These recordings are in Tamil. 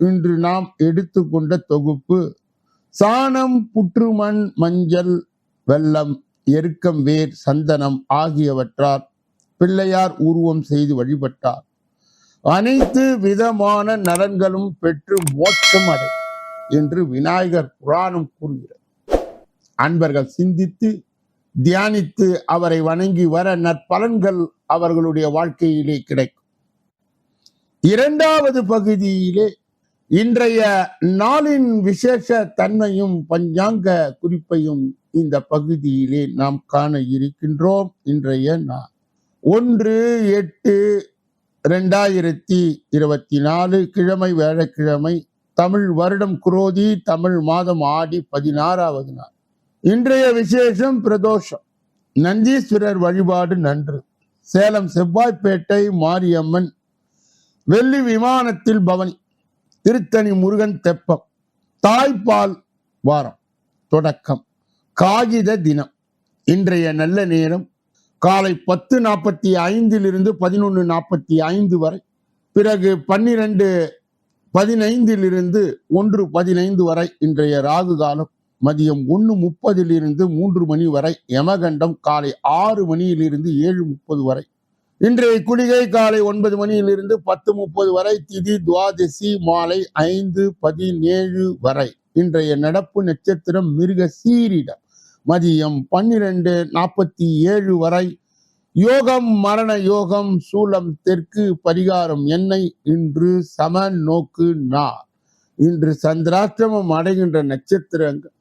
இன்று நாம் எடுத்துக்கொண்ட தொகுப்பு. சாணம் புற்றுமண் மஞ்சள் வெள்ளம் எருக்கம் வேர் சந்தனம் ஆகியவற்றால் பிள்ளையார் உருவம் செய்து வழிபட்டார். அனைத்து விதமான நலன்களும் பெற்று மோட்சம் அடை என்று விநாயகர் புராணம் கூறுகிறது. அன்பர்கள் சிந்தித்து தியானித்து அவரை வணங்கி வர நற்பலன்கள் அவர்களுடைய வாழ்க்கையிலே கிடைக்கும். இரண்டாவது பகுதியிலே இன்றைய நாளின் விசேஷ தன்மையும் பஞ்சாங்க குறிப்பையும் இந்த பகுதியிலே நாம் காண இருக்கின்றோம். இன்றைய நாள் ஒன்று எட்டு ரெண்டாயிரத்தி இருபத்தி நாலு கிழமை வேழக்கிழமை தமிழ் வருடம் குரோதி தமிழ் மாதம் ஆடி பதினாறாவது நாள். இன்றைய விசேஷம் பிரதோஷம். நந்தீஸ்வரர் வழிபாடு நன்று. சேலம் செவ்வாய்ப்பேட்டை மாரியம்மன் வெள்ளி விமானத்தில் பவனி. திருத்தணி முருகன் தெப்பம். தாய்ப்பால் வாரம். தொடக்கம். காகித தினம். இன்றைய நல்ல நேரம் காலை பத்து நாற்பத்தி ஐந்திலிருந்து பதினொன்று நாற்பத்தி ஐந்து வரை. பிறகு பன்னிரண்டு பதினைந்திலிருந்து ஒன்று பதினைந்து வரை இன்றைய ராகு காலம். மதியம் ஒன்று முப்பதிலிருந்து மூன்று மணி வரை. யமகண்டம் காலை ஆறு மணியிலிருந்து ஏழு முப்பது வரை. இன்றைய குளிகை காலை ஒன்பது மணியிலிருந்து பத்து முப்பது வரை திதி துவாதசி மாலை ஐந்து பதினேழு வரை. இன்றைய நடப்பு நட்சத்திரம் மிருக சீரிடம். மதியம் பன்னிரண்டு நாற்பத்தி ஏழு வரை. யோகம் மரண யோகம் சூலம் தெற்கு பரிகாரம் என்னை இன்று சம நோக்கு நா இன்று சந்திராஷ்டிரமம் அடைகின்ற நட்சத்திரங்கள்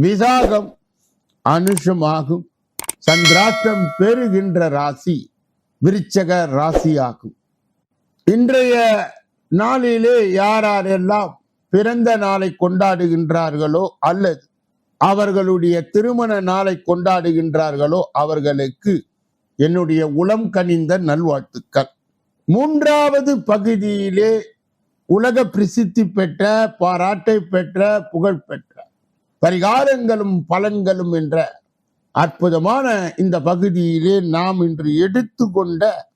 விசாகம் அனுஷமாகும். சந்திராஷ்டிரம் பெறுகின்ற ராசி விருச்சக ராசியாகும். இன்றைய நாளிலே யார் யாரெல்லாம் பிறந்த நாளை கொண்டாடுகின்றார்களோ அல்லது அவர்களுடைய திருமண நாளை கொண்டாடுகின்றார்களோ அவர்களுக்கு என்னுடைய உளம் கனிந்த நல்வாழ்த்துக்கள். மூன்றாவது பகுதியிலே உலக பிரசித்தி பெற்ற பாராட்டை பெற்ற புகழ் பெற்ற பரிகாரங்களும் பலன்களும் என்ற அற்புதமான இந்த பகுதியிலே நாம் இன்று எடுத்துக்கொண்ட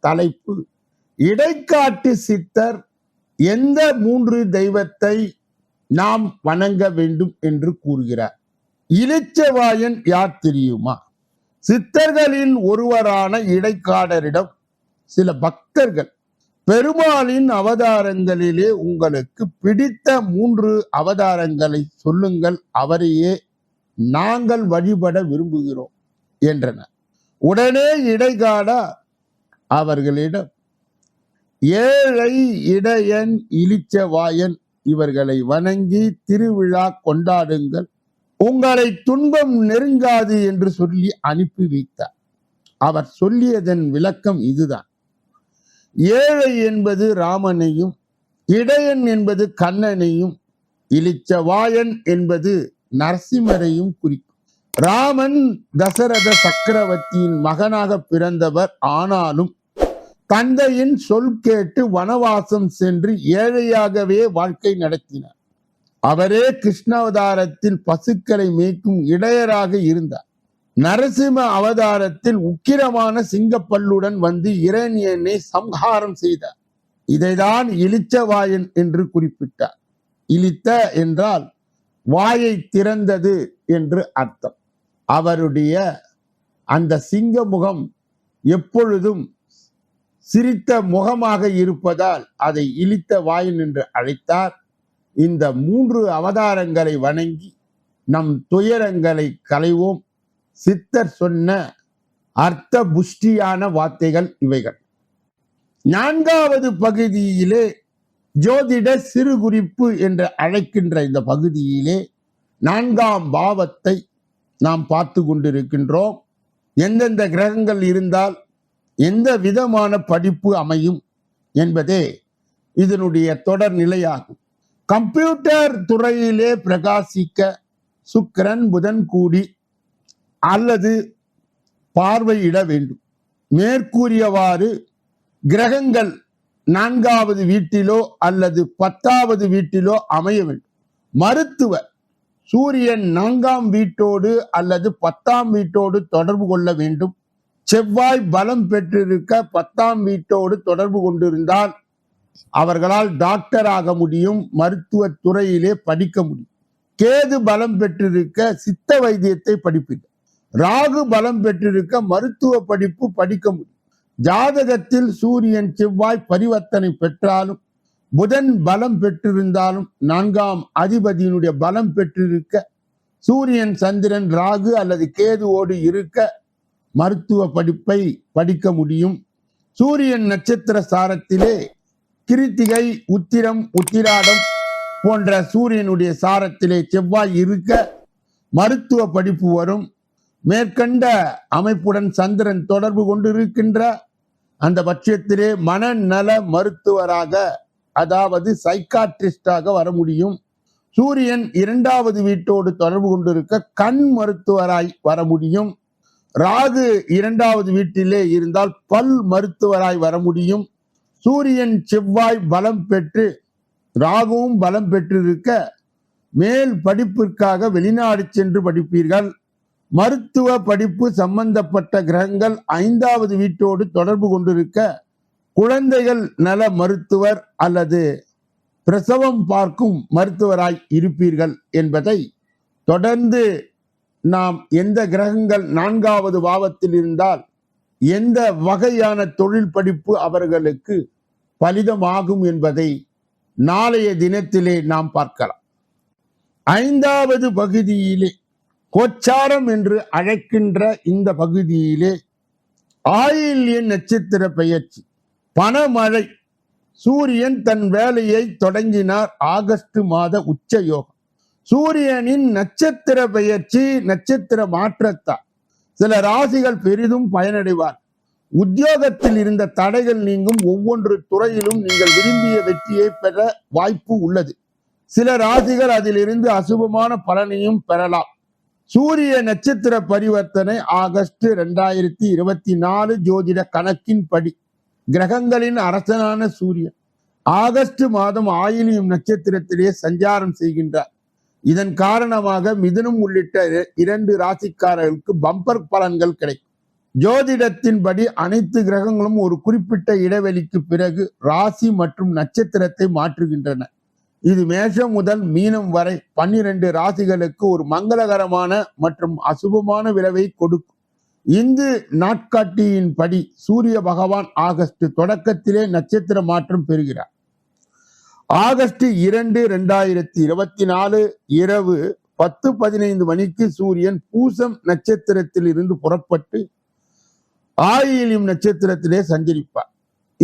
தலைப்பு இடைக்காட்டு சித்தர் எந்த மூன்று தெய்வத்தை நாம் வணங்க வேண்டும் என்று கூறுகிறார். இளிச்சவாயன் யார் தெரியுமா? சித்தர்களின் ஒருவரான இடைக்காடரிடம் சில பக்தர்கள் பெருமாளின் அவதாரங்களிலே உங்களுக்கு பிடித்த மூன்று அவதாரங்களை சொல்லுங்கள் அவரையே நாங்கள் வழிபட விரும்புகிறோம் என்றனர். உடனே இடைக்காடா அவர்களிடம் ஏழை இடையன் இளிச்சவாயன் இவர்களை வணங்கி திருவிழா கொண்டாடுங்கள். உங்களை துன்பம் நெருங்காது என்று சொல்லி அனுப்பி வைத்தார். அவர் சொல்லியதன் விளக்கம் இதுதான். ஏழை என்பது ராமனையும் இடையன் என்பது கண்ணனையும் இளிச்சவாயன் என்பது நரசிம்மரையும் குறிக்கும். ராமன் தசரத சக்கரவர்த்தியின் மகனாக பிறந்தவர் ஆனாலும் தந்தையின் சொல் கேட்டு வனவாசம் சென்று ஏழையாகவே வாழ்க்கை நடத்தினார். அவரே கிருஷ்ணாவதாரத்தில் பசுக்களை மேய்க்கும் இடையராக இருந்தார். நரசிம்ம அவதாரத்தில் உக்கிரமான சிங்கப்பல்லுடன் வந்து இரணியனை சம்ஹாரம் செய்தார். இதைதான் இளிச்சவாயன் என்று குறிப்பிட்டார். இழித்த என்றால் வாயை திறந்தது என்று அர்த்தம். அவருடைய அந்த சிங்க முகம் எப்பொழுதும் சிரித்த முகமாக இருப்பதால் அதை இழித்த வாயன் என்று அழைத்தார். இந்த மூன்று அவதாரங்களை வணங்கி நம் துயரங்களை களைவோம். சித்தர் சொன்ன அர்த்த புஷ்டியான வார்த்தைகள் இவைகள். நான்காவது பகுதியிலே ஜோதிட சிறு குறிப்பு என்று அழைக்கின்ற இந்த பகுதியிலே நான்காம் பாவத்தை நாம் பார்த்து கொண்டிருக்கின்றோம். எந்தெந்த கிரகங்கள் இருந்தால் எந்த விதமான படிப்பு அமையும் என்பதே இதனுடைய தொடர் நிலையாகும். கம்ப்யூட்டர் துறையிலே பிரகாசிக்க சுக்கிரன் புதன் கூடி அல்லது பார்வையிட வேண்டும். மேற்கூறியவாறு கிரகங்கள் நான்காவது வீட்டிலோ அல்லது பத்தாவது வீட்டிலோ அமைய வேண்டும் மருத்துவ சூரியன் நான்காம் வீட்டோடு அல்லது பத்தாம் வீட்டோடு தொடர்பு கொள்ள வேண்டும். செவ்வாய் பலம் பெற்றிருக்க பத்தாம் வீட்டோடு தொடர்பு கொண்டிருந்தால் அவர்களால் டாக்டர் ஆக முடியும் மருத்துவ துறையிலே படிக்க முடியும். கேது பலம் பெற்றிருக்க சித்த வைத்தியத்தை படிப்பீர்கள் ராகு பலம் பெற்றிருக்க மருத்துவ படிப்பு படிக்க முடியும். ஜாதகத்தில் சூரியன் செவ்வாய் பரிவர்த்தனை பெற்றாலும் புதன் பலம் பெற்றிருந்தாலும் நான்காம் அதிபதியினுடைய பலம் பெற்றிருக்க சூரியன் சந்திரன் ராகு அல்லது கேதுவோடு இருக்க மருத்துவ படிப்பை படிக்க முடியும். சூரியன் நட்சத்திர சாரத்திலே கிருத்திகை உத்திரம் உத்திராடம் போன்ற சூரியனுடைய சாரத்திலே செவ்வாய் இருக்க மருத்துவ படிப்பு வரும். மேற்கண்ட அமைப்புடன் சந்திரன் தொடர்பு கொண்டிருக்கின்ற அந்த பட்சத்திலே மனநல மருத்துவராக அதாவது சைக்காட்ரிஸ்டாக வர முடியும். சூரியன் இரண்டாவது வீட்டோடு தொடர்பு கொண்டிருக்க கண் மருத்துவராய் வர முடியும். ராகு இரண்டாவது வீட்டிலே இருந்தால் பல் மருத்துவராய் வர முடியும். சூரியன் செவ்வாய் பலம் பெற்று ராகுவும் பலம் பெற்றிருக்க மேல் படிப்பிற்காக வெளிநாடு சென்று படிப்பீர்கள். மருத்துவ படிப்பு சம்பந்தப்பட்ட கிரகங்கள் ஐந்தாவது வீட்டோடு தொடர்பு கொண்டிருக்க குழந்தைகள் நல மருத்துவர் அல்லது பிரசவம் பார்க்கும் மருத்துவராய் இருப்பீர்கள் என்பதை தொடர்ந்து நாம் எந்த கிரகங்கள் நான்காவது பாவத்தில் இருந்தால் எந்த வகையான தொழில் படிப்பு அவர்களுக்கு பலிதமாகும் என்பதை நாளைய தினத்திலே நாம் பார்க்கலாம். ஐந்தாவது பகுதியிலே கோச்சாரம் என்று அழைக்கின்ற இந்த பகுதியிலே ஆயில்யன் நட்சத்திர பெயர்ச்சி. பணமழை சூரியன் தன் வேலையை தொடங்கினார் ஆகஸ்ட் மாத உச்ச யோகம் சூரியனின் நட்சத்திர பெயர்ச்சி நட்சத்திர மாற்றத்தால். சில ராசிகள் பெரிதும் பயனடைவார். உத்தியோகத்தில் இருந்த தடைகள் நீங்கும் ஒவ்வொன்று துறையிலும் நீங்கள் விரும்பிய வெற்றியை பெற வாய்ப்பு உள்ளது. சில ராசிகள் அதிலிருந்து அசுபமான பலனையும் பெறலாம். சூரிய நட்சத்திர பரிவர்த்தனை ஆகஸ்ட் ரெண்டாயிரத்தி இருபத்தி நாலு ஜோதிட கணக்கின்படி கிரகங்களின் அரசனான சூரியன் ஆகஸ்ட் மாதம் ஆயிலியும் நட்சத்திரத்திலே சஞ்சாரம் செய்கின்றார். இதன் காரணமாக மிதுனம் உள்ளிட்ட இர- இரண்டு ராசிக்காரர்களுக்கு பம்பர் பலன்கள் கிடைக்கும். ஜோதிடத்தின்படி அனைத்து கிரகங்களும் ஒரு குறிப்பிட்ட இடைவெளிக்கு பிறகு ராசி மற்றும் நட்சத்திரத்தை மாற்றுகின்றன. இது மேஷம் முதல் மீனம் வரை பன்னிரண்டு ராசிகளுக்கு ஒரு மங்களகரமான மற்றும் அசுபமான விளைவை கொடுக்கும். இந்து நாட்காட்டியின்படி சூரிய பகவான் ஆகஸ்ட் தொடக்கத்திலே நட்சத்திர மாற்றம் பெறுகிறார். ஆகஸ்ட் இரண்டு இரண்டாயிரத்தி இருபத்தி நாலு இரவு பத்து பதினைந்து மணிக்கு சூரியன் பூசம் நட்சத்திரத்தில் இருந்து புறப்பட்டு ஆயிலியம் நட்சத்திரத்திலே சஞ்சரிப்பார்.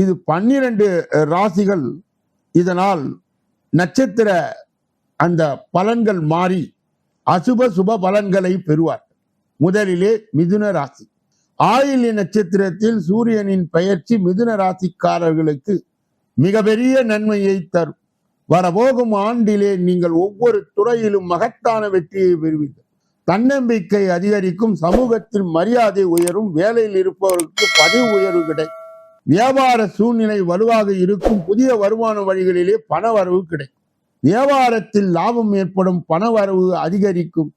இது பன்னிரண்டு ராசிகள் இதனால் நட்சத்திர அந்த பலன்கள் மாறி அசுப சுப பலன்களை பெறுவார். முதலிலே மிதுன ராசி. ஆயில்ய நட்சத்திரத்தில் சூரியனின் பெயர்ச்சி மிதுன ராசிக்காரர்களுக்கு மிகப்பெரிய நன்மையை தரும். வரபோகும் ஆண்டிலே நீங்கள் ஒவ்வொரு துறையிலும் மகத்தான வெற்றியை பெறுவீர்கள். தன்னம்பிக்கை அதிகரிக்கும் சமூகத்தில் மரியாதை உயரும் வேலையில் இருப்பவர்களுக்கு பதவி உயர்வு கிடைக்கும். வியாபார சூழ்நிலை வலுவாக இருக்கும் புதிய வருமான வழிகளிலே பண வரவு கிடைக்கும். வியாபாரத்தில் லாபம் ஏற்படும் பண வரவு அதிகரிக்கும்.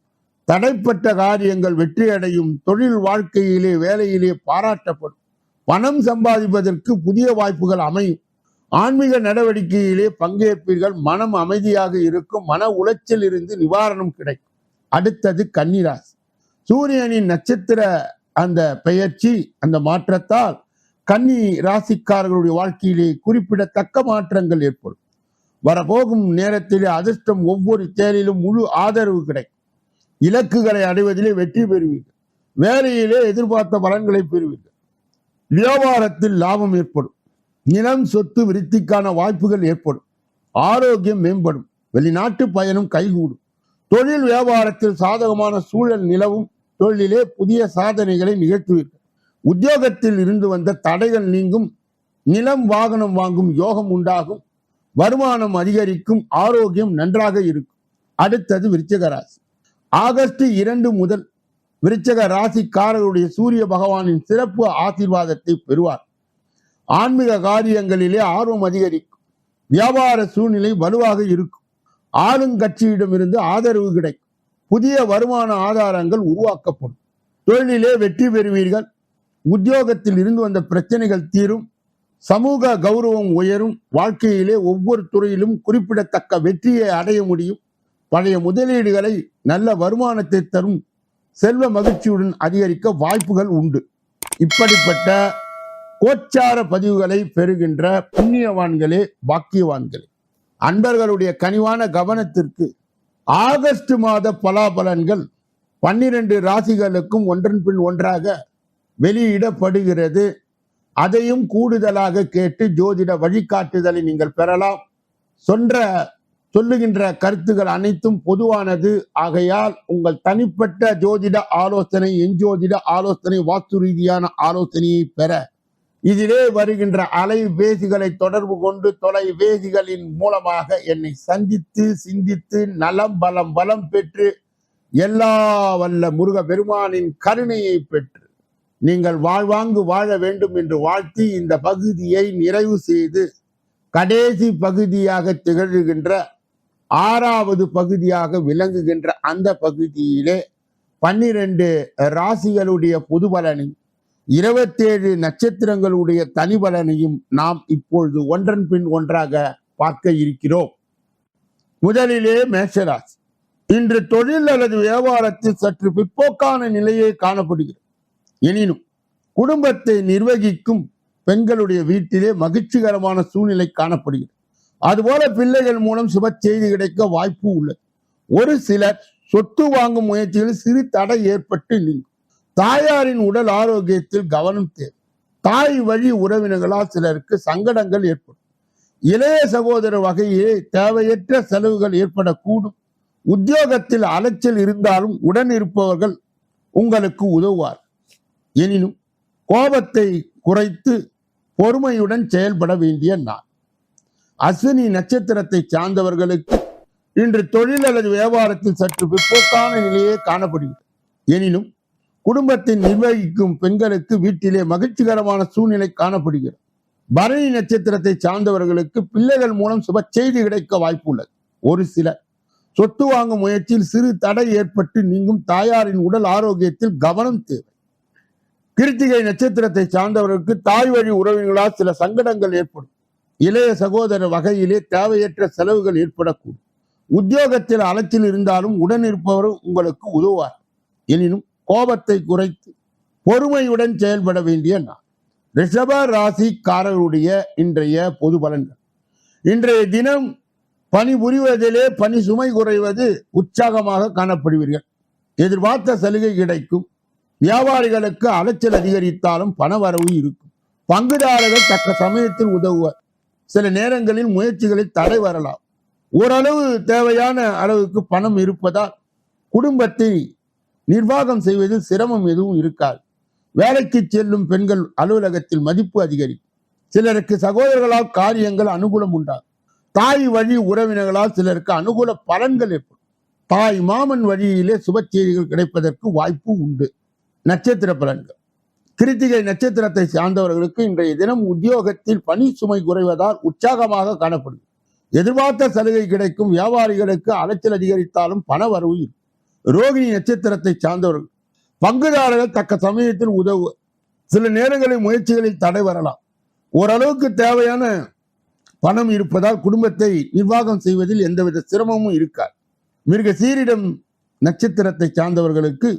தடைப்பட்ட காரியங்கள் வெற்றியடையும். தொழில் வாழ்க்கையிலே வேலையிலே பாராட்டப்படும். பணம் சம்பாதிப்பதற்கு புதிய வாய்ப்புகள் அமையும். ஆன்மீக நடவடிக்கையிலே பங்கேற்பீர்கள். மனம் அமைதியாக இருக்கும். மன உளைச்சல் இருந்து நிவாரணம் கிடைக்கும். அடுத்தது கன்னிராசி. சூரியனின் நட்சத்திர அந்த பெயர்ச்சி அந்த மாற்றத்தால் கன்னி ராசிக்காரர்களுடைய வாழ்க்கையிலே குறிப்பிடத்தக்க மாற்றங்கள் ஏற்படும். வரப்போகும் நேரத்திலே அதிர்ஷ்டம் ஒவ்வொரு தேரிலும் முழு ஆதரவு கிடைக்கும். இலக்குகளை அடைவதிலே வெற்றி பெறுவீர்கள். வேலையிலே எதிர்பார்த்த பலன்களை பெறுவீர்கள். வியாபாரத்தில் லாபம் ஏற்படும். நிலம் சொத்து விருத்திக்கான வாய்ப்புகள் ஏற்படும். ஆரோக்கியம் மேம்படும். வெளிநாட்டு பயணம் கைகூடும். தொழில் வியாபாரத்தில் சாதகமான சூழல் நிலவும். தொழிலிலே புதிய சாதனைகளை நிகழ்த்துவீர்கள். உத்தியோகத்தில் இருந்து வந்த தடைகள் நீங்கும் நிலம் வாகனம் வாங்கும் யோகம் உண்டாகும் வருமானம் அதிகரிக்கும் ஆரோக்கியம் நன்றாக இருக்கும். அடுத்தது விருச்சிக ராசி. ஆகஸ்ட் இரண்டு முதல் விருச்சக ராசிக்காரருடைய சூரிய பகவானின் சிறப்பு ஆசீர்வாதத்தை பெறுவார். ஆன்மீக காரியங்களிலே ஆர்வம் அதிகரிக்கும். வியாபார சூழ்நிலை வலுவாக இருக்கும். ஆளுங்கட்சியிடமிருந்து ஆதரவு கிடைக்கும். புதிய வருமான ஆதாரங்கள் உருவாக்கப்படும். தொழிலே வெற்றி பெறுவீர்கள். உத்தியோகத்தில் இருந்து வந்த பிரச்சனைகள் தீரும். சமூக கௌரவம் உயரும். வாழ்க்கையிலே ஒவ்வொரு துறையிலும் குறிப்பிடத்தக்க வெற்றியை அடைய முடியும். பழைய முதலீடுகளை நல்ல வருமானத்தை தரும் செல்வ மகிழ்ச்சியுடன் அதிகரிக்க வாய்ப்புகள் உண்டு. இப்படிப்பட்ட கோச்சார பதிவுகளை பெறுகின்ற புண்ணியவான்களே பாக்கியவான்களே. அன்பர்களுடைய கனிவான கவனத்திற்கு ஆகஸ்ட் மாத பலாபலன்கள் பன்னிரண்டு ராசிகளுக்கும் ஒன்றன் பின் ஒன்றாக வெளியிடப்படுகிறது. அதையும் கூடுதலாக கேட்டு ஜோதிட வழிகாட்டுதலை நீங்கள் பெறலாம். சொன்ற சொல்லுகின்ற கருத்துகள் அனைத்தும் பொதுவானது. ஆகையால் உங்கள் தனிப்பட்ட ஜோதிட ஆலோசனை எஞ்சோதிட ஆலோசனை வாஸ்து ரீதியான ஆலோசனையை பெற. இதிலே வருகின்ற அலைபேசிகளை தொடர்பு கொண்டு தொலைபேசிகளின் மூலமாக என்னை சந்தித்து சிந்தித்து நலம் பலம் பலம் பெற்று எல்லா வல்ல முருக பெருமானின் கருணையை பெற்று நீங்கள் வாழ்வாங்கு வாழ வேண்டும் என்று வாழ்த்தி இந்த பகுதியை நிறைவு செய்து கடைசி பகுதியாக திகழ்கின்ற ஆறாவது பகுதியாக விளங்குகின்ற அந்த பகுதியிலே பன்னிரண்டு ராசிகளுடைய பொது பலனையும் இருபத்தேழு நட்சத்திரங்களுடைய தனி பலனையும் நாம் இப்பொழுது ஒன்றன் பின் ஒன்றாக பார்க்க இருக்கிறோம். முதலிலே மேஷராசி. இன்று தொழில் அல்லது வியாபாரத்தில் சற்று பிற்போக்கான நிலையே காணப்படுகிறது. எனினும் குடும்பத்தை நிர்வகிக்கும் பெண்களுடைய வீட்டிலே மகிழ்ச்சிகரமான சூழ்நிலை காணப்படுகிறது. அதுபோல பிள்ளைகள் மூலம் சுப செய்தி கிடைக்க வாய்ப்பு உள்ளது. ஒரு சிலர் சொத்து வாங்கும் முயற்சிகளில் சிறு தடை ஏற்பட்டு நீங்கும் தாயாரின் உடல் ஆரோக்கியத்தில் கவனம் தேவை. தாய் வழி உறவினர்களால் சிலருக்கு சங்கடங்கள் ஏற்படும். இளைய சகோதர வகையிலே தேவையற்ற செலவுகள் ஏற்படக்கூடும். உத்தியோகத்தில் அலைச்சல் இருந்தாலும் உடன் இருப்பவர்கள் உங்களுக்கு உதவுவார் எனினும் கோபத்தை குறைத்து பொறுமையுடன் செயல்பட வேண்டிய நாள். அஸ்வினி நட்சத்திரத்தை சார்ந்தவர்களுக்கு இன்று தொழில் அல்லது வியாபாரத்தில் சற்று பிற்போக்கான நிலையே காணப்படுகிறது. எனினும் குடும்பத்தை நிர்வகிக்கும் பெண்களுக்கு வீட்டிலே மகிழ்ச்சிகரமான சூழ்நிலை காணப்படுகிறது. பரணி நட்சத்திரத்தை சார்ந்தவர்களுக்கு பிள்ளைகள் மூலம் சுப செய்தி கிடைக்க வாய்ப்பு உள்ளது ஒரு சிலர் சொத்து வாங்கும் முயற்சியில் சிறு தடை ஏற்பட்டு நீங்கும் தாயாரின் உடல் ஆரோக்கியத்தில் கவனம் தேவை. கிருத்திகை நட்சத்திரத்தை சார்ந்தவர்களுக்கு தாய் வழி உறவினர்களால் சில சங்கடங்கள் ஏற்படும். இளைய சகோதர வகையிலே தேவையற்ற செலவுகள் ஏற்படக்கூடும். உத்தியோகத்தில் அலத்தில் இருந்தாலும் உடன் இருப்பவரும் உங்களுக்கு உதவுவார். எனினும் கோபத்தை குறைத்து பொறுமையுடன் செயல்பட வேண்டிய நான் ரிஷப ராசிக்காரருடைய இன்றைய பொது பலன்கள். இன்றைய தினம் பணி புரிவதிலே பணி சுமை குறைவது உற்சாகமாக காணப்படுவீர்கள். எதிர்பார்த்த சலுகை கிடைக்கும். வியாபாரிகளுக்கு அலைச்சல் அதிகரித்தாலும் பண வரவு இருக்கும். பங்குதாரர்கள் தக்க சமயத்தில் உதவுவர். சில நேரங்களில் முயற்சிகளில் தடை வரலாம். ஓரளவு தேவையான அளவுக்கு பணம் இருப்பதால் குடும்பத்தை நிர்வாகம் செய்வதில் சிரமம் எதுவும் இருக்காது. வேலைக்கு செல்லும் பெண்கள் அலுவலகத்தில் மதிப்பு அதிகரிக்கும். சிலருக்கு சகோதரர்களால் காரியங்கள் அனுகூலம் உண்டாகும். தாய் வழி உறவினர்களால் சிலருக்கு அனுகூல பலன்கள் ஏற்படும். தாய் மாமன் வழியிலே சுப செய்திகள் கிடைப்பதற்கு வாய்ப்பு உண்டு. நட்சத்திர பலன்கள். கிருத்திகை நட்சத்திரத்தை சார்ந்தவர்களுக்கு இன்றைய தினம் உத்தியோகத்தில் பணி சுமை குறைவதால் உற்சாகமாக காணப்படும் எதிர்பார்த்த சலுகை கிடைக்கும் வியாபாரிகளுக்கு அலைச்சல் அதிகரித்தாலும் பண வரவு ரோகிணி நட்சத்திரத்தை சார்ந்தவர்கள் பங்குதாரர்கள் தக்க சமயத்தில் உதவு சில நேரங்களில் முயற்சிகளில் தடை வரலாம். ஓரளவுக்கு தேவையான பணம் இருப்பதால் குடும்பத்தை நிர்வாகம் செய்வதில் எந்தவித சிரமமும் இருக்காது. மிருக சீரிடம் நட்சத்திரத்தை சார்ந்தவர்களுக்கு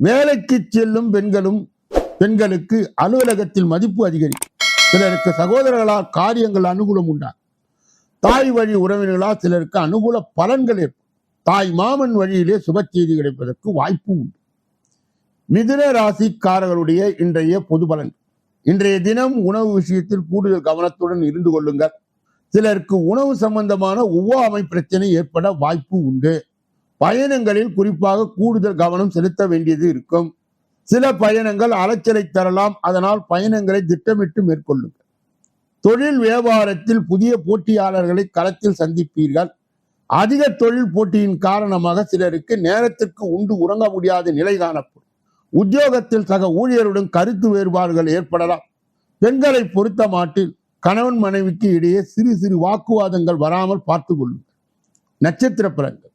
வேலைக்கு செல்லும் பெண்களும் பெண்களுக்கு அலுவலகத்தில் மதிப்பு அதிகரிக்கும் சிலருக்கு சகோதரர்களால் காரியங்கள் அனுகூலம் உண்டாகும் தாய் வழி உறவினர்களால் சிலருக்கு அனுகூல பலன்கள் ஏற்படும் தாய் மாமன் வழியிலே சுப செய்தி கிடைப்பதற்கு வாய்ப்பு உண்டு. மிதுன ராசிக்காரர்களுடைய இன்றைய பொது பலன். இன்றைய தினம் உணவு விஷயத்தில் கூடுதல் கவனத்துடன் இருந்து கொள்ளுங்கள். சிலருக்கு உணவு சம்பந்தமான ஒவ்வாமை பிரச்சனை ஏற்பட வாய்ப்பு உண்டு. பயணங்களில் குறிப்பாக கூடுதல் கவனம் செலுத்த வேண்டியது இருக்கும். சில பயணங்கள் அலைச்சலை தரலாம். அதனால் பயணங்களை திட்டமிட்டு மேற்கொள்ளுங்கள். தொழில் வியாபாரத்தில் புதிய போட்டியாளர்களை களத்தில் சந்திப்பீர்கள். அதிக தொழில் போட்டியின் காரணமாக சிலருக்கு நேரத்திற்கு உண்டு உறங்க முடியாத நிலை காணப்படும். உத்தியோகத்தில் சக ஊழியருடன் கருத்து வேறுபாடுகள் ஏற்படலாம். பெண்களை பொறுத்த மாட்டில் கணவன் மனைவிக்கு இடையே சிறு சிறு வாக்குவாதங்கள் வராமல் பார்த்து கொள்ளுங்கள். நட்சத்திர பிறங்கள்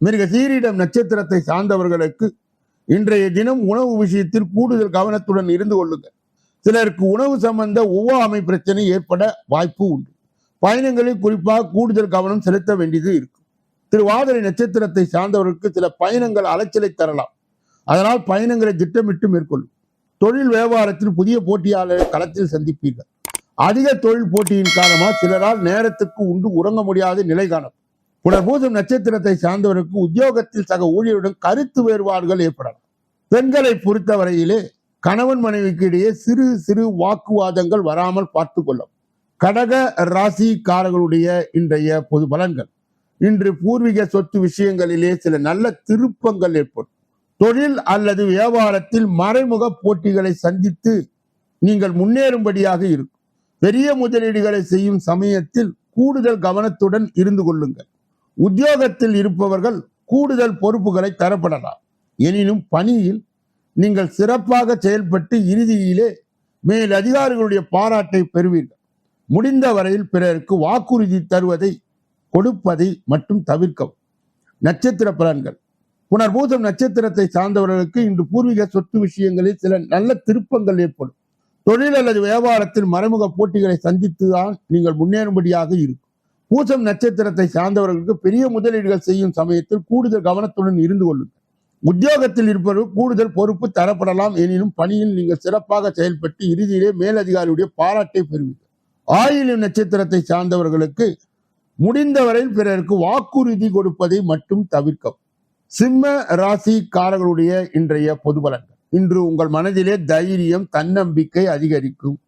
மிருக சீரிடம் நட்சத்திரத்தை சார்ந்தவர்களுக்கு இன்றைய தினம் உணவு விஷயத்தில் கூடுதல் கவனத்துடன் இருந்து கொள்ளுங்கள் சிலருக்கு உணவு சம்பந்த ஒவ்வாமை பிரச்சனை ஏற்பட வாய்ப்பு உண்டு. பயணங்களில் குறிப்பாக கூடுதல் கவனம் செலுத்த வேண்டியது இருக்கும். திருவாதிரை நட்சத்திரத்தை சார்ந்தவர்களுக்கு சில பயணங்கள் அலைச்சலை தரலாம். அதனால் பயணங்களை திட்டமிட்டு மேற்கொள்ளும். தொழில் வியாபாரத்தில் புதிய போட்டியாளரை களத்தில் சந்திப்பீர்கள். அதிக தொழில் போட்டியின் காரணமாக சிலரால் நேரத்துக்கு உண்டு உறங்க முடியாத நிலை காணப்படும். புனர்பூசம் நட்சத்திரத்தை சார்ந்தவருக்கு உத்தியோகத்தில் சக ஊழியருடன் கருத்து வேறுபாடுகள் ஏற்படலாம். பெண்களை பொறுத்தவரையிலே கணவன் மனைவிக்கு இடையே சிறு சிறு வாக்குவாதங்கள் வராமல் பார்த்து கொள்ளும் கடக ராசிக்காரர்களுடைய இன்றைய பொது பலன்கள். இன்று பூர்வீக சொத்து விஷயங்களிலே சில நல்ல திருப்பங்கள் ஏற்படும். தொழில் அல்லது வியாபாரத்தில் மறைமுக போட்டிகளை சந்தித்து நீங்கள் முன்னேறும்படியாக இருக்கும். பெரிய முதலீடுகளை செய்யும் சமயத்தில் கூடுதல் கவனத்துடன் இருந்து கொள்ளுங்கள். உத்தியோகத்தில் இருப்பவர்கள் கூடுதல் பொறுப்புகளை தரப்படலாம். எனினும் பணியில் நீங்கள் சிறப்பாக செயல்பட்டு இறுதியிலே மேல் அதிகாரிகளுடைய பாராட்டை பெறுவீர்கள். முடிந்த வரையில் பிறருக்கு வாக்குறுதி தருவதை கொடுப்பதை மட்டும் தவிர்க்கவும். நட்சத்திர பலன்கள். புனர்பூசம் நட்சத்திரத்தை சார்ந்தவர்களுக்கு இன்று பூர்வீக சொத்து விஷயங்களில் சில நல்ல திருப்பங்கள் ஏற்படும். தொழில் அல்லது வியாபாரத்தில் மறைமுக போட்டிகளை சந்தித்துதான் நீங்கள் முன்னேறும்படியாக இருக்கும். பூசம் நட்சத்திரத்தை சார்ந்தவர்களுக்கு பெரிய முதலீடுகள் செய்யும் சமயத்தில் கூடுதல் கவனத்துடன் இருந்து கொள்ளுங்கள். உத்தியோகத்தில் இருப்பவர்கள் கூடுதல் பொறுப்பு தரப்படலாம். எனினும் பணியில் நீங்கள் சிறப்பாக செயல்பட்டு இறுதியிலே மேலதிகாரியுடைய பாராட்டை பெறுவீர்கள். ஆயிலும் நட்சத்திரத்தை சார்ந்தவர்களுக்கு முடிந்தவரையில் பிறருக்கு வாக்குறுதி கொடுப்பதை மட்டும் தவிர்க்கவும். சிம்ம ராசிக்காரர்களுடைய இன்றைய பொது பலன்கள் இன்று உங்கள் மனதிலே தைரியம் தன்னம்பிக்கை அதிகரிக்கும்.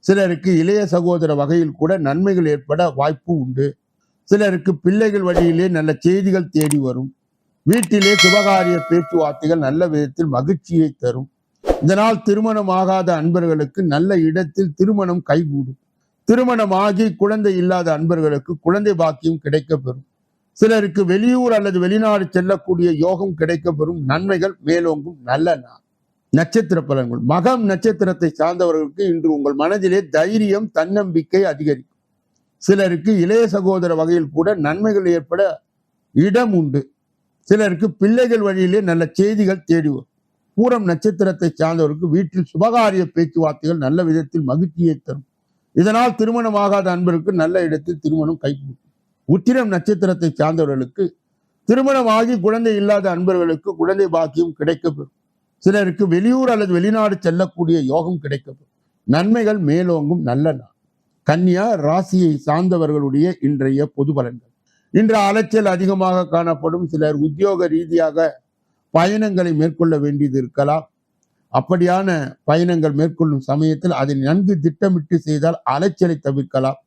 சிலருக்கு இளைய சகோதர வகையில் கூட நன்மைகள் ஏற்பட வாய்ப்பு உண்டு. சிலருக்கு பிள்ளைகள் வழியிலே நல்ல செய்திகள் தேடி வரும். வீட்டிலே சுபகாரிய பேச்சுவார்த்தைகள் நல்ல விதத்தில் மகிழ்ச்சியை தரும். இதனால் திருமணம் ஆகாத அன்பர்களுக்கு நல்ல இடத்தில் திருமணம் கைகூடும். திருமணமாகி குழந்தை இல்லாத அன்பர்களுக்கு குழந்தை பாக்கியம் கிடைக்கப்பெறும். சிலருக்கு வெளியூர் அல்லது வெளிநாடு செல்லக்கூடிய யோகம் கிடைக்கப்பெறும். நன்மைகள் மேலோங்கும். நல்ல நாள். நட்சத்திர பலன்கள் மகம் நட்சத்திரத்தை சார்ந்தவர்களுக்கு இன்று உங்கள் மனதிலே தைரியம் தன்னம்பிக்கை அதிகரிக்கும். சிலருக்கு இளைய சகோதர வகையில் கூட நன்மைகள் ஏற்பட இடம் உண்டு. சிலருக்கு பிள்ளைகள் வழியிலே நல்ல செய்திகள் தேடிவோம் பூரம் நட்சத்திரத்தை சார்ந்தவருக்கு வீட்டில் சுபகாரிய பேச்சுவார்த்தைகள் நல்ல விதத்தில் மகிழ்ச்சியை தரும். இதனால் திருமணமாகாத அன்பருக்கு நல்ல இடத்தில் திருமணம் கைகூடும். உத்திரம் நட்சத்திரத்தை சார்ந்தவர்களுக்கு திருமணமாகி குழந்தை இல்லாத அன்பர்களுக்கு குழந்தை பாக்கியம் கிடைக்கப்பெறும். சிலருக்கு வெளியூர் அல்லது வெளிநாடு செல்லக்கூடிய யோகம் கிடைக்கும் நன்மைகள் மேலோங்கும் நல்ல நாள். கன்னியா ராசியை சார்ந்தவர்களுடைய இன்றைய பொது பலன்கள். இன்று அலைச்சல் அதிகமாக காணப்படும். சிலர் உத்தியோக ரீதியாக பயணங்களை மேற்கொள்ள வேண்டியது இருக்கலாம். அப்படியான பயணங்கள் மேற்கொள்ளும் சமயத்தில் அதை நன்கு திட்டமிட்டு செய்தால் அலைச்சலை தவிர்க்கலாம்.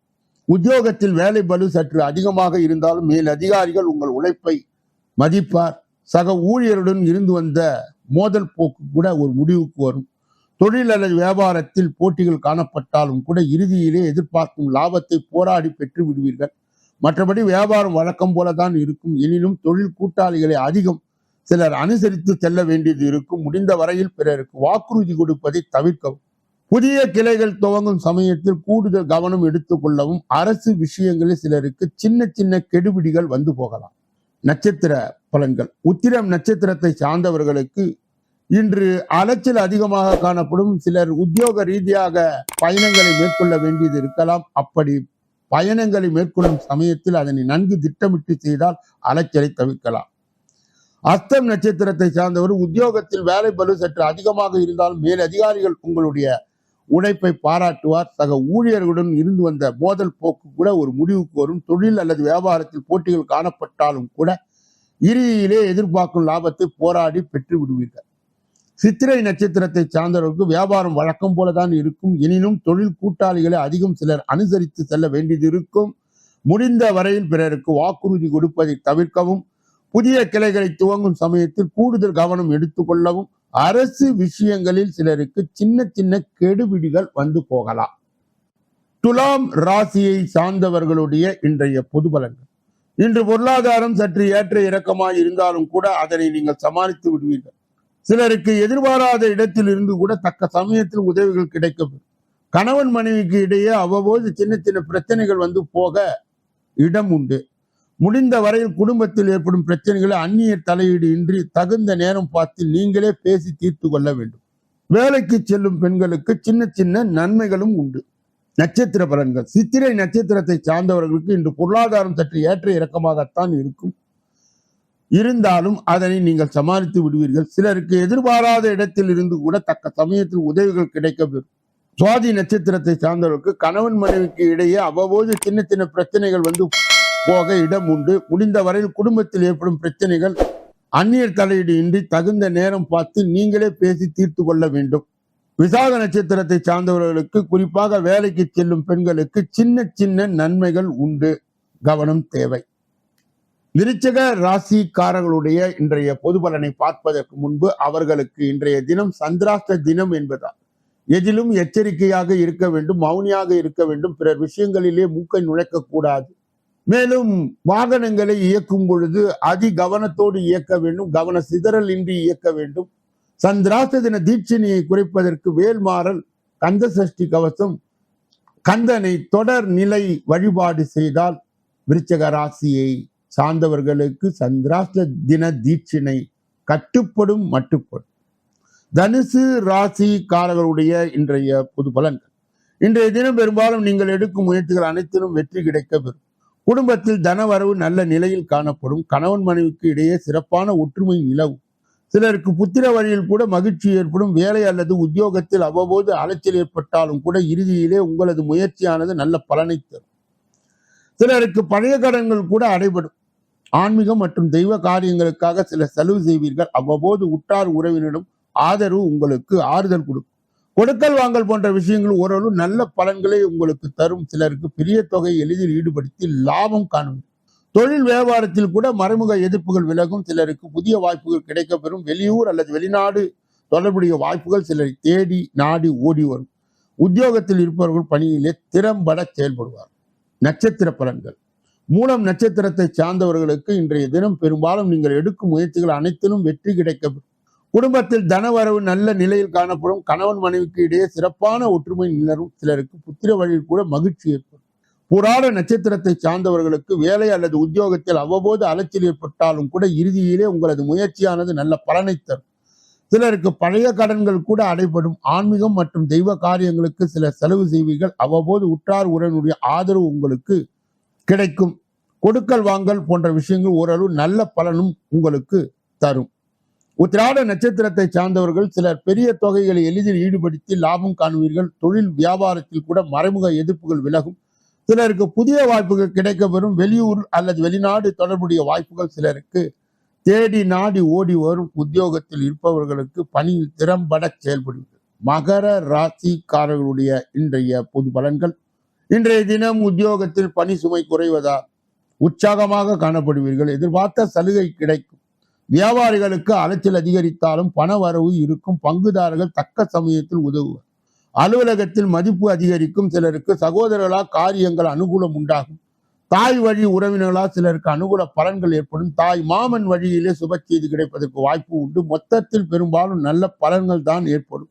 உத்தியோகத்தில் வேலை பலு சற்று அதிகமாக இருந்தாலும் மேல் அதிகாரிகள் உங்கள் உழைப்பை மதிப்பார். சக ஊழியருடன் இருந்து வந்த மோதல் போக்கு கூட ஒரு முடிவுக்கு வரும். தொழில் அல்லது வியாபாரத்தில் போட்டிகள் காணப்பட்டாலும் கூட இறுதியிலே எதிர்பார்க்கும் லாபத்தை போராடி பெற்று விடுவீர்கள். மற்றபடி வியாபாரம் வழக்கம் போலதான் இருக்கும். எனினும் தொழில் கூட்டாளிகளை அதிகம் சிலர் அனுசரித்து செல்ல வேண்டியது இருக்கும். முடிந்த வரையில் பிறருக்கு வாக்குறுதி கொடுப்பதை தவிர்க்கவும். புதிய கிளைகள் துவங்கும் சமயத்தில் கூடுதல் கவனம் எடுத்துக்கொள்ளவும் அரசு விஷயங்களில் சிலருக்கு சின்ன சின்ன கெடுபிடிகள் வந்து போகலாம். நட்சத்திர பலன்கள். உத்திரம் நட்சத்திரத்தை சார்ந்தவர்களுக்கு இன்று அலைச்சல் அதிகமாக காணப்படும். சிலர் உத்தியோக ரீதியாக பயணங்களை மேற்கொள்ள வேண்டியது இருக்கலாம். அப்படி பயணங்களை மேற்கொள்ளும் சமயத்தில் அதனை நன்கு திட்டமிட்டு செய்தால் அலைச்சலை தவிர்க்கலாம். அஸ்தம் நட்சத்திரத்தை சார்ந்தவர் உத்தியோகத்தில் வேலை பளு சற்று அதிகமாக இருந்தாலும் மேல் அதிகாரிகள் உங்களுடைய உழைப்பை பாராட்டுவார். சக ஊழியர்களுடன் இருந்து வந்த மோதல் போக்கு கூட ஒரு முடிவுக்கு வரும். தொழில் அல்லது வியாபாரத்தில் போட்டிகள் காணப்பட்டாலும் கூட இறுதியிலே எதிர்பார்க்கும் லாபத்தை போராடி பெற்று விடுவீர்கள். சித்திரை நட்சத்திரத்தை சார்ந்தவர்களுக்கு வியாபாரம் வழக்கம் போலதான் இருக்கும். எனினும் தொழில் கூட்டாளிகளை அதிகம் சிலர் அனுசரித்து செல்ல வேண்டியது இருக்கும். முடிந்த வரையில் பிறருக்கு வாக்குறுதி கொடுப்பதை தவிர்க்கவும் புதிய கிளைகளை துவங்கும் சமயத்தில் கூடுதல் கவனம் எடுத்துக்கொள்ளவும் அரசு விஷயங்களில் சிலருக்கு சின்ன சின்ன கெடுபிடிகள் வந்து போகலாம். துலாம் ராசியை சார்ந்தவர்களுடைய இன்றைய பொது பலன்கள். இன்று பொருளாதாரம் சற்று ஏற்ற இறக்கமாய் இருந்தாலும் கூட அதனை நீங்கள் சமாளித்து விடுவீர்கள். சிலருக்கு எதிர்பாராத இடத்தில் இருந்து கூட தக்க சமயத்தில் உதவிகள் கிடைக்கும் கணவன் மனைவிக்கு இடையே அவ்வப்போது சின்ன சின்ன பிரச்சனைகள் வந்து போக இடம் உண்டு. முடிந்த வரையில் குடும்பத்தில் ஏற்படும் பிரச்சனைகளை அந்நிய தலையீடு இன்றி தகுந்த நேரம் பார்த்து நீங்களே பேசி தீர்த்து கொள்ள வேண்டும். வேலைக்கு செல்லும் பெண்களுக்கு சின்ன சின்ன நன்மைகளும் உண்டு. நட்சத்திர பலன்கள். சித்திரை நட்சத்திரத்தை சார்ந்தவர்களுக்கு இன்று பொருளாதாரம் சற்று ஏற்ற இறக்கமாகத்தான் இருக்கும். இருந்தாலும் அதனை நீங்கள் சமாளித்து விடுவீர்கள். சிலருக்கு எதிர்பாராத இடத்தில் இருந்து கூட தக்க சமயத்தில் உதவிகள் கிடைக்கப்பெறும். சுவாதி நட்சத்திரத்தை சார்ந்தவர்களுக்கு கணவன் மனைவிக்கு இடையே அவ்வப்போது சின்ன சின்ன பிரச்சனைகள் வந்து போக இடம் உண்டு. முடிந்த வரையில் குடும்பத்தில் ஏற்படும் பிரச்சனைகள் அந்நியர் தலையீடு இன்றி தகுந்த நேரம் பார்த்து நீங்களே பேசி தீர்த்து கொள்ள வேண்டும். விசாக நட்சத்திரத்தை சார்ந்தவர்களுக்கு குறிப்பாக வேலைக்கு செல்லும் பெண்களுக்கு சின்ன சின்ன நன்மைகள் உண்டு. கவனம் தேவை. விருச்சக ராசிக்காரர்களுடைய இன்றைய பொது பலனை பார்ப்பதற்கு முன்பு அவர்களுக்கு இன்றைய தினம் சந்திராஷ்ட தினம் என்பதால் எதிலும் எச்சரிக்கையாக இருக்க வேண்டும் மௌனியாக இருக்க வேண்டும். பிறர் விஷயங்களிலே மூக்கை நுழைக்க கூடாது மேலும் வாகனங்களை இயக்கும் பொழுது அதி கவனத்தோடு இயக்க வேண்டும் கவன சிதறல் இன்றி இயக்க வேண்டும். சந்திராச தின தீட்சினியை குறைப்பதற்கு வேல்மாறல் கந்த சஷ்டி கவசம் கந்தனை தொடர் நிலை வழிபாடு செய்தால் விருச்சக ராசியை சார்ந்தவர்களுக்கு சந்திராஷ்ட தின தீட்சிணை கட்டுப்படும் மட்டுப்படும். தனுசு ராசிக்காரர்களுடைய இன்றைய பொது பலன்கள். இன்றைய தினம் பெரும்பாலும் நீங்கள் எடுக்கும் முயற்சிகள் அனைத்திலும் வெற்றி கிடைக்க பெறும் குடும்பத்தில் தனவரவு நல்ல நிலையில் காணப்படும். கணவன் மனைவிக்கு இடையே சிறப்பான ஒற்றுமை நிலவும். சிலருக்கு புத்திர வழியில் கூட மகிழ்ச்சி ஏற்படும். வேலை அல்லது உத்தியோகத்தில் அவ்வப்போது அலைச்சல் ஏற்பட்டாலும் கூட இறுதியிலே உங்களது முயற்சியானது நல்ல பலனை தரும். சிலருக்கு பழைய கடன்கள் கூட அடைபடும். ஆன்மீகம் மற்றும் தெய்வ காரியங்களுக்காக சில செலவு செய்வீர்கள். அவ்வப்போது உற்றார் உறவினரும் ஆதரவு உங்களுக்கு ஆறுதல் கொடுக்கும். கொடுக்கல் வாங்கல் போன்ற விஷயங்கள் ஓரளவு நல்ல பலன்களை உங்களுக்கு தரும். சிலருக்கு பெரிய தொகை எளிதில் ஈடுபடுத்தி லாபம் காணும் தொழில் வியாபாரத்தில் கூட மறைமுக எதிர்ப்புகள் விலகும். சிலருக்கு புதிய வாய்ப்புகள் கிடைக்கப்பெறும். வெளியூர் அல்லது வெளிநாடு தொடர்புடைய வாய்ப்புகள் சிலரை தேடி நாடி ஓடி வரும். உத்தியோகத்தில் இருப்பவர்கள் பணியிலே திறம்பட செயல்படுவார். நட்சத்திர பலன்கள். மூலம் நட்சத்திரத்தை சார்ந்தவர்களுக்கு இன்றைய தினம் பெரும்பாலும் நீங்கள் எடுக்கும் முயற்சிகள் அனைத்திலும் வெற்றி கிடைக்கப்படும் குடும்பத்தில் தனவரவு நல்ல நிலையில் காணப்படும். கணவன் மனைவிக்கு இடையே சிறப்பான ஒற்றுமை நிலரும் சிலருக்கு புத்திர வழியில் கூட மகிழ்ச்சி ஏற்படும். புராண நட்சத்திரத்தை சார்ந்தவர்களுக்கு வேலை அல்லது உத்தியோகத்தில் அவ்வப்போது அலைச்சல் ஏற்பட்டாலும் கூட இறுதியிலே உங்களது முயற்சியானது நல்ல பலனை தரும். சிலருக்கு பழைய கடன்கள் கூட அடைபடும். ஆன்மீகம் மற்றும் தெய்வ காரியங்களுக்கு சில செலவு செய்வீர்கள். அவ்வப்போது உற்றார் உறவினுடைய ஆதரவு உங்களுக்கு கிடைக்கும். கொடுக்கல் வாங்கல் போன்ற விஷயங்கள் ஓரளவு நல்ல பலனும் உங்களுக்கு தரும். உத்திராட நட்சத்திரத்தை சார்ந்தவர்கள் சிலர் பெரிய தொகைகளை எளிதில் ஈடுபடுத்தி லாபம் காணுவீர்கள் தொழில் வியாபாரத்தில் கூட மறைமுக எதிர்ப்புகள் விலகும். சிலருக்கு புதிய வாய்ப்புகள் கிடைக்கப்பெறும் வெளியூர் அல்லது வெளிநாடு தொடர்புடைய வாய்ப்புகள் சிலருக்கு தேடி நாடி ஓடி வரும் உத்தியோகத்தில் இருப்பவர்களுக்கு பணியில் திறம்பட செயல்படுகிறது. மகர ராசிக்காரர்களுடைய இன்றைய பொது பலன்கள். இன்றைய தினம் உத்தியோகத்தில் பணி சுமை குறைவதால் உற்சாகமாக காணப்படுவீர்கள். எதிர்பார்த்த சலுகை கிடைக்கும். வியாபாரிகளுக்கு அலைச்சல் அதிகரித்தாலும் பண வரவு இருக்கும். பங்குதாரர்கள் தக்க சமயத்தில் உதவுவர். அலுவலகத்தில் மதிப்பு அதிகரிக்கும் சிலருக்கு சகோதரர்களால் காரியங்கள் அனுகூலம் உண்டாகும். தாய் வழி உறவினர்களால் சிலருக்கு அனுகூல பலன்கள் ஏற்படும். தாய் மாமன் வழியிலே சுப செய்தி கிடைப்பதற்கு வாய்ப்பு உண்டு. மொத்தத்தில் பெரும்பாலும் நல்ல பலன்கள் தான் ஏற்படும்.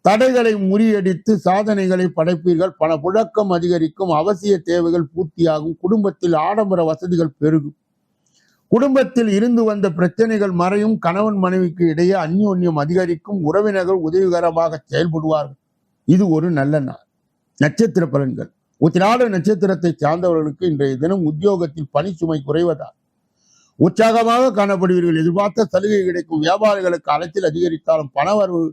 தடைகளை முறியடித்து சாதனைகளை படைப்பீர்கள். பண புழக்கம் அதிகரிக்கும். அவசிய தேவைகள் பூர்த்தியாகும். குடும்பத்தில் ஆடம்பர வசதிகள் பெருகும். குடும்பத்தில் இருந்து வந்த பிரச்சனைகள் மறையும் கணவன் மனைவிக்கு இடையே அந்யோன்யம் அதிகரிக்கும். உறவினர்கள் உதவிகரமாக செயல்படுவார்கள். இது ஒரு நல்ல நாள். நட்சத்திர பலன்கள். உத்திராட நட்சத்திரத்தை சார்ந்தவர்களுக்கு இன்றைய தினம் உத்தியோகத்தில் பணி சுமை குறைவதால் உற்சாகமாக காணப்படுவீர்கள். எதிர்பார்த்த சலுகை கிடைக்கும். வியாபாரிகளுக்கு அலைச்சல் அதிகரித்தாலும் பணவரவு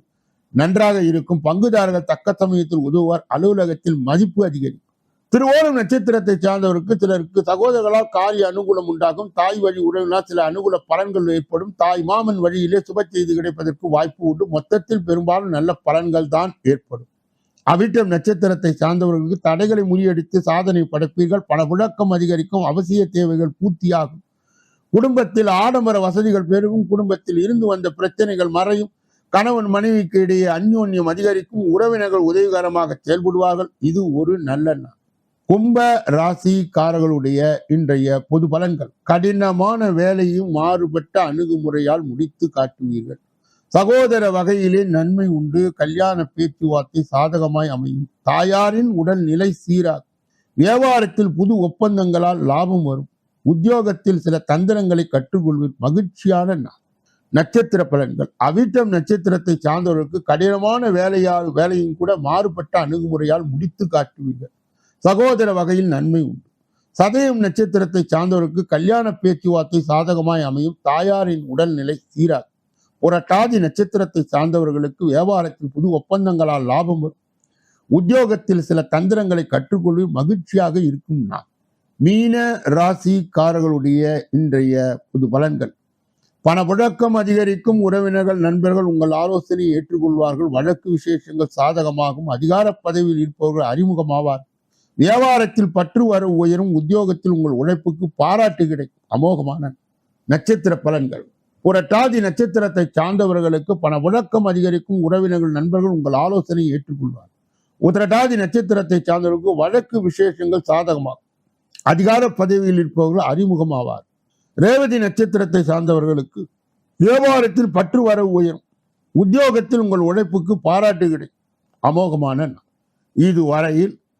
நன்றாக இருக்கும். பங்குதாரர்கள் தக்க சமயத்தில் உதவுவார். அலுவலகத்தில் மதிப்பு அதிகரிக்கும். திருவோணம் நட்சத்திரத்தை சார்ந்தவருக்கு சிலருக்கு சகோதரர்களால் காரிய அனுகூலம் உண்டாகும். தாய் வழி உறவினால் சில அனுகூல பலன்கள் ஏற்படும். தாய் மாமன் வழியிலே சுப செய்தி கிடைப்பதற்கு வாய்ப்பு உண்டு. மொத்தத்தில் பெரும்பாலும் நல்ல பலன்கள் தான் ஏற்படும். அவிட்டம் நட்சத்திரத்தை சார்ந்தவர்களுக்கு தடைகளை முறியடித்து சாதனை படைப்பீர்கள். பல புழக்கம் அதிகரிக்கும். அவசிய தேவைகள் பூர்த்தியாகும். குடும்பத்தில் ஆடம்பர வசதிகள் பெருகும். குடும்பத்தில் இருந்து வந்த பிரச்சனைகள் மறையும். கணவன் மனைவிக்கு இடையே அந்யோன்யம் அதிகரிக்கும். உறவினர்கள் உதவிகரமாக செயல்படுவார்கள். இது ஒரு நல்ல நாள். கும்ப ராசிக்காரர்களுடைய இன்றைய பொது பலன்கள். கடினமான வேலையும் மாறுபட்ட அணுகுமுறையால் முடித்து காட்டுவீர்கள். சகோதர வகையிலே நன்மை உண்டு. கல்யாண பேச்சுவார்த்தை சாதகமாய் அமையும். தாயாரின் உடல் நிலை சீராகும். வியாபாரத்தில் புது ஒப்பந்தங்களால் லாபம் வரும். உத்தியோகத்தில் சில தந்திரங்களை கற்றுக்கொள்வீர். மகிழ்ச்சியான நாள். நட்சத்திர பலன்கள். அவிட்டம் நட்சத்திரத்தை சார்ந்தவர்களுக்கு கடினமான வேலையால் வேலையும் கூட மாறுபட்ட அணுகுமுறையால் முடித்து காட்டுவீர்கள். சகோதர வகையில் நன்மை உண்டு. சதயம் நட்சத்திரத்தை சார்ந்தவருக்கு கல்யாண பேச்சுவார்த்தை சாதகமாய் அமையும் தாயாரின் உடல்நிலை சீராகும் புரட்டாதி நட்சத்திரத்தை சார்ந்தவர்களுக்கு வியாபாரத்தில் புது ஒப்பந்தங்களால் லாபம் வரும். உத்தியோகத்தில் சில தந்திரங்களை கற்றுக்கொள்ள மகிழ்ச்சியாக இருக்கும் நான் மீன ராசிக்காரர்களுடைய இன்றைய புது பலன்கள். பணப்புழக்கம் அதிகரிக்கும் உறவினர்கள் நண்பர்கள் உங்கள் ஆலோசனையை ஏற்றுக்கொள்வார்கள். வழக்கு விசேஷங்கள் சாதகமாகும். அதிகார பதவியில் இருப்பவர்கள் அறிமுகமாவார்கள் வியாபாரத்தில் பற்று வர உயரும் உத்தியோகத்தில் உங்கள் உழைப்புக்கு பாராட்டு கிடைக்கும். அமோகமான நட்சத்திர பலன்கள். புரட்டாதி நட்சத்திரத்தை சார்ந்தவர்களுக்கு பண புழக்கம் அதிகரிக்கும். உறவினர்கள் நண்பர்கள் உங்கள் ஆலோசனையை ஏற்றுக்கொள்வார் உத்திரட்டாதி நட்சத்திரத்தை சார்ந்தவர்களுக்கு வழக்கு விசேஷங்கள் சாதகமாகும். அதிகார பதவியில் இருப்பவர்கள் அறிமுகமாவார். ரேவதி நட்சத்திரத்தை சார்ந்தவர்களுக்கு வியாபாரத்தில் பற்று வர உயரும். உத்தியோகத்தில் உங்கள் உழைப்புக்கு பாராட்டு கிடைக்கும். அமோகமான இதுவரையில்